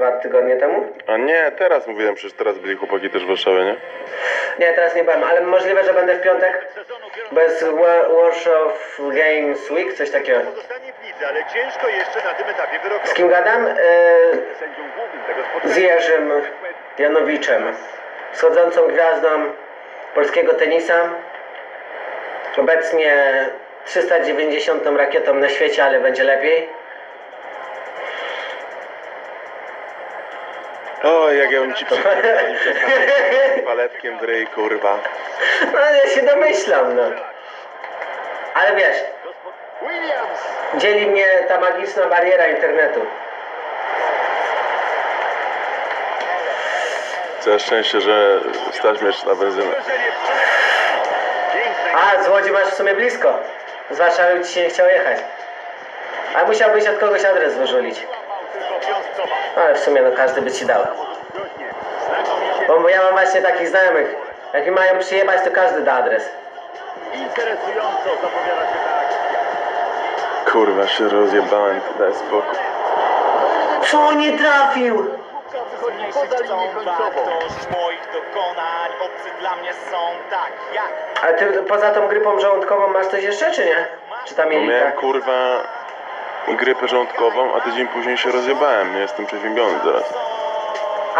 dwa tygodnie temu. A nie, teraz mówiłem, przecież teraz byli chłopaki też w Warszawie, nie? Nie, teraz nie byłem, ale możliwe, że będę w piątek. Bo jest Wa- Warsaw Games Week, coś takiego. Pozostanie w Lidze, ale ciężko jeszcze na tym etapie Z kim gadam? Sędzią głównym tego z Jerzym Janowiczem, wschodzącą gwiazdą polskiego tenisa. Obecnie 390 rakietą na świecie, ale będzie lepiej. O, jak ja bym ci przypomniał paletkiem w ryj, kurwa. No ja się domyślam, no. Ale wiesz, dzieli mnie ta magiczna bariera internetu. Całe szczęście, że stać mnie na benzynę. A, z Łodzi masz w sumie blisko. Z Warszawy ci się nie chciał jechać. A musiałbyś od kogoś adres wyżulić. Ale w sumie no każdy by ci dał. Bo ja mam właśnie takich znajomych. Jak mi mają przyjebać, to każdy da adres. interesująco zapowiada się ta akcja. Kurwa, się rozjebałem, daj spokój. Co nie trafił? Tak jak A ty poza tą grypą żołądkową masz coś jeszcze, czy nie? Czy tam No miałem kurwa grypę żołądkową, a tydzień później się rozjebałem. Nie jestem przeziębiony teraz.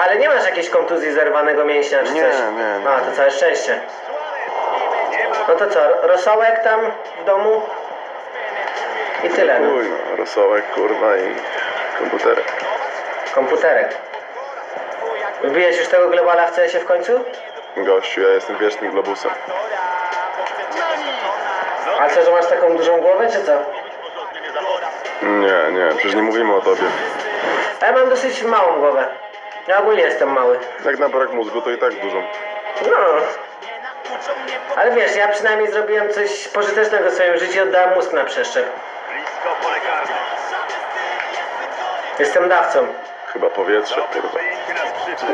Ale nie masz jakiejś kontuzji zerwanego mięśnia czy Nie, coś? nie, nie. A, to całe szczęście. No to co, rosołek tam w domu? I tyle, no. Chuj, no, rosołek, kurwa i komputerek. Komputerek. Wbijesz już tego globala w CS-ie w końcu? Gościu, ja jestem wiecznym globusem. A co, że masz taką dużą głowę, czy co? Nie, nie, przecież nie mówimy o tobie. A ja mam dosyć małą głowę. Ja ogólnie jestem mały. Jak na brak mózgu, to i tak dużo. No. Ale wiesz, ja przynajmniej zrobiłem coś pożytecznego w swoim życiu i oddałem mózg na przeszczep. Blisko pole karne. Jestem dawcą. Chyba powietrze, kurwa. przejęcie